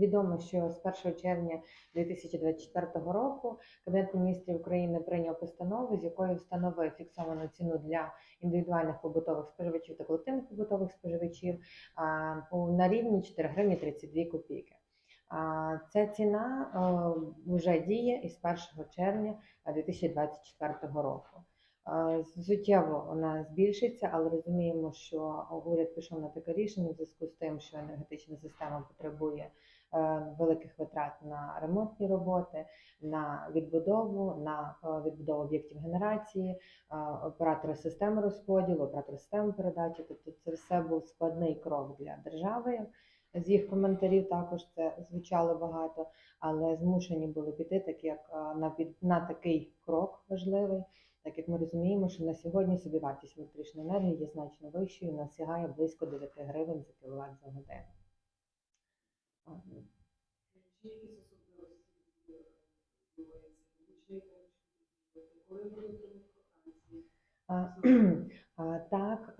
відомо, що з 1 червня 2024 року Кабінет міністрів України прийняв постанову, з якою встановив фіксовану ціну для індивідуальних побутових споживачів та колективних побутових споживачів на рівні 4 гривні 32 копійки. Ця ціна е, вже діє із 1 червня 2024 року. Суттєво вона збільшиться, але розуміємо, що уряд пішов на таке рішення в зв'язку з тим, що енергетична система потребує е, великих витрат на ремонтні роботи, на відбудову, на е, відбудову об'єктів генерації, е, оператори системи розподілу, оператори системи передачі. Тобто це все був складний крок для держави. З їх коментарів також це звучало багато, але змушені були піти, так як на на такий крок важливий. Так як ми розуміємо, що на сьогодні собівартість електричної енергії є значно вищою, вона сягає близько 9 гривень за кіловат за годину. Так,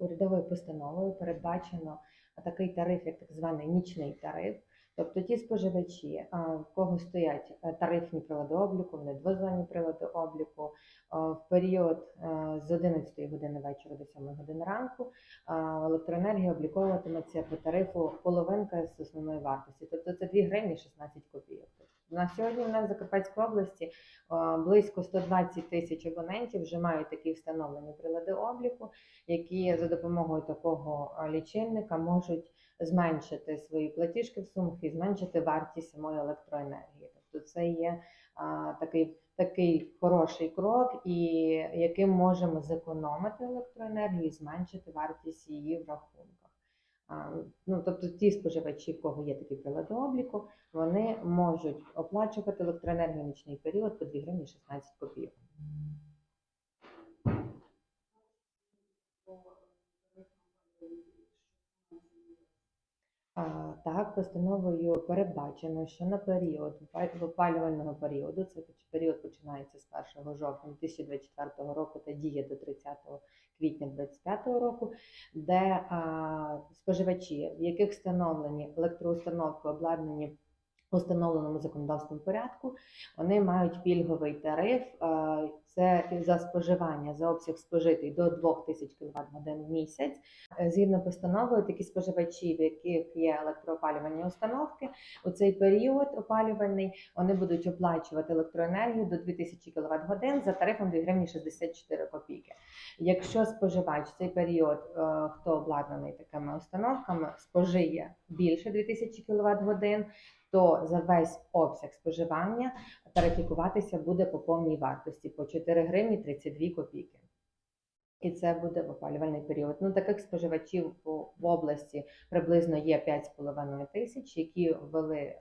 урядовою постановою передбачено такий тариф, як так званий нічний тариф. Тобто ті споживачі, в кого стоять е, тарифні прилади обліку, вони двозонні прилади обліку, в період е, з 11 години вечора до 7 години ранку електроенергія обліковуватиметься по тарифу половинка з основної вартості. Тобто це 2 гривні 16 копійок. На сьогодні в нас в Закарпатській області Е, Близько 120 тисяч абонентів вже мають такі встановлені прилади обліку, які за допомогою такого е, лічильника можуть зменшити свої платіжки в сумах і зменшити вартість самої електроенергії. Тобто це є а, такий, такий хороший крок, і яким можемо зекономити електроенергію і зменшити вартість її в рахунках. Ну, тобто ті споживачі, в кого є такі прилади обліку, вони можуть оплачувати електроенергію нічний період по 2 гривні 16 копійок. А, Так, постановою передбачено, що на період опалювального періоду, це період починається з 1 жовтня 2024 року та діє до 30 квітня 2025 року, де а, споживачі, в яких встановлені електроустановки, обладнані у встановленому законодавством порядку, вони мають пільговий тариф. е, Це за споживання за обсяг спожитий до 2000 кВт годин в місяць. Е, Згідно постановою, такі споживачі, в яких є електроопалювальні установки, у цей період опалювальний вони будуть оплачувати електроенергію до 2000 кВт годин за тарифом 2 гривні 64 копійки. Якщо споживач в цей період, е, хто обладнаний такими установками, спожиє більше 2000 кВт годин, то за весь обсяг споживання тарифікуватися буде по повній вартості по 4 гривні 32 копійки. І це буде в опалювальний період. Ну, таких споживачів по- в області приблизно є 5,5 тисяч, які ввели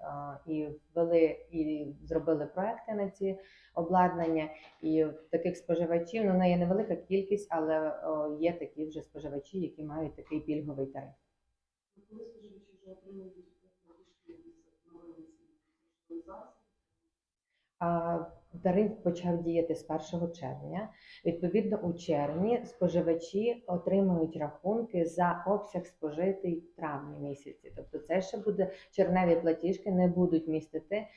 і ввели і зробили проекти на ці обладнання. І таких споживачів ну, не є невелика кількість, але є такі вже споживачі, які мають такий пільговий тариф. Коли споживачі вже отримують зараз? Тариф почав діяти з 1 червня. Відповідно, у червні споживачі отримують рахунки за обсяг спожитий в травні місяці. Тобто, це ще буде червневі платіжки, не будуть містити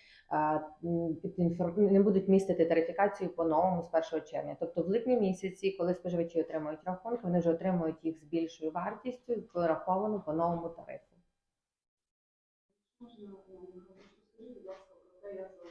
не будуть містити тарифікацію по новому з 1 червня. Тобто, в липні місяці, коли споживачі отримують рахунки, вони вже отримують їх з більшою вартістю, пораховану по новому тарифу. Можна, е, будь ласка,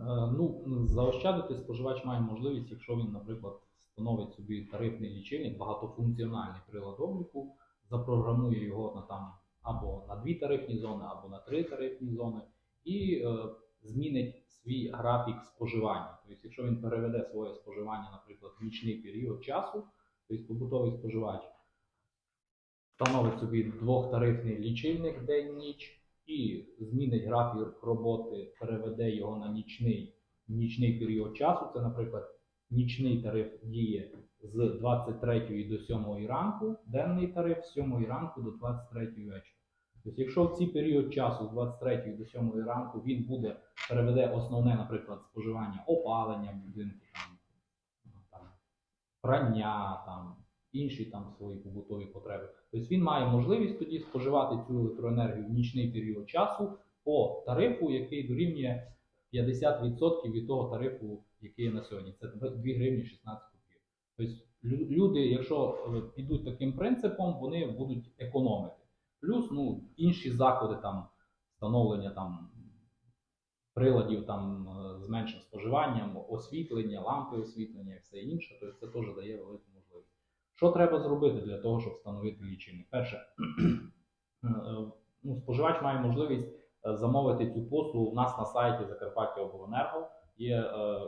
Е, Ну, заощадити споживач має можливість, якщо він, наприклад, встановить собі тарифний лічильник, багатофункціональний прилад обліку, запрограмує його на там або на дві тарифні зони, або на три тарифні зони, і е, змінить свій графік споживання. Тобто, якщо він переведе своє споживання, наприклад, в нічний період часу, тобто побутовий споживач встановить собі двохтарифний лічильник день-ніч і змінить графік роботи, переведе його на нічний, нічний період часу. Це, наприклад, нічний тариф діє з 23 до 7 ранку, денний тариф з 7 ранку до 23 вечора. Тобто, якщо в цей період часу з 23 до 7 ранку він буде переведе основне, наприклад, споживання опалення будинку, там, ну, там, прання, там, інші там свої побутові потреби. Тобто він має можливість тоді споживати цю електроенергію в нічний період часу по тарифу, який дорівнює 50% від того тарифу, який є на сьогодні. Це 2 гривні 16 копійок. Тобто люди, якщо е, підуть таким принципом, вони будуть економити. Плюс ну, інші заходи там встановлення там приладів там е, з меншим споживанням, освітлення, лампи освітлення і все інше, тобто це теж дає велику. Що треба зробити для того, щоб встановити лічильник? Перше, е, ну, споживач має можливість е, замовити цю послугу у нас на сайті Закарпаття Обленерго. Є е,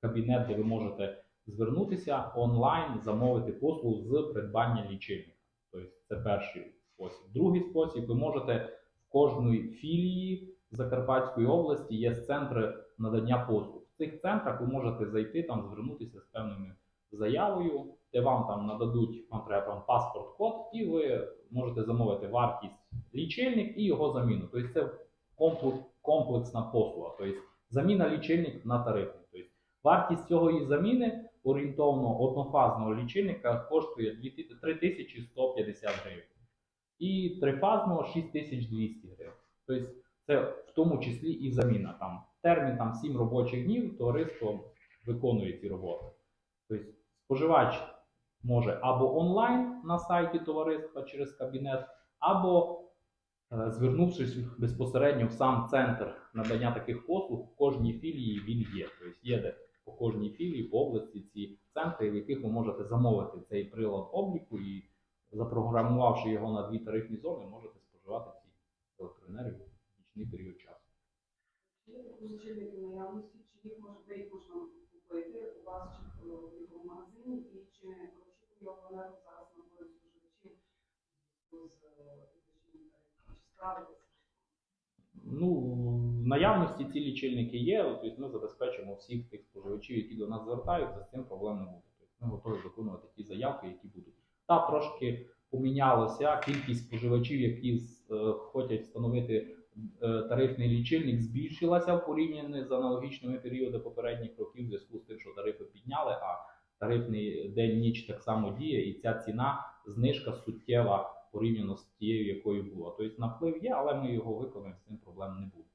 кабінет, де ви можете звернутися онлайн, замовити послугу з придбання лічильника. Тобто це перший спосіб. Другий спосіб, ви можете в кожної філії Закарпатської області є центри надання послуг. В цих центрах ви можете зайти там, звернутися з певною заявою, де вам там нададуть, вам треба там паспорт-код, і ви можете замовити вартість лічильник і його заміну. Тобто це комплексна послуга. Тобто заміна лічильник на тарифний. Тобто вартість цього заміни орієнтовно однофазного лічильника коштує 3150 гривень. І трифазного 6200 гривень. Тобто це в тому числі і заміна. Там термін там 7 робочих днів, товариство виконує ці роботи. Тобто споживач може або онлайн на сайті товариства через кабінет, або е, звернувшись безпосередньо в сам центр надання таких послуг, в кожній філії він є. Тобто є де по кожній філії в області ці центри, в яких ви можете замовити цей прилад обліку і запрограмувавши його на дві тарифні зони, можете споживати ці електроенергію в нічний період часу. Чи є такі лічильники в наявності, чи їх може де їх можна купити у вас чи в якому магазині, і чи не очікує обленерго зараз на бою споживачів з підвищенням тарифів? Чи справитися? Ну, в наявності ці лічильники є, тобто ми забезпечимо всіх тих споживачів, які до нас звертаються, з цим проблем не буде. Ми готові виконувати ті заявки, які будуть. Та трошки помінялося кількість споживачів, які е, хочуть встановити е, тарифний лічильник, збільшилася в порівнянні з аналогічними періодами попередніх років, в зв'язку з тим, що тарифи підняли, а тарифний день-ніч так само діє, і ця ціна знижка суттєва порівняно з тією, якою була. Тобто наплив є, але ми його виконаємо, з цим проблем не буде.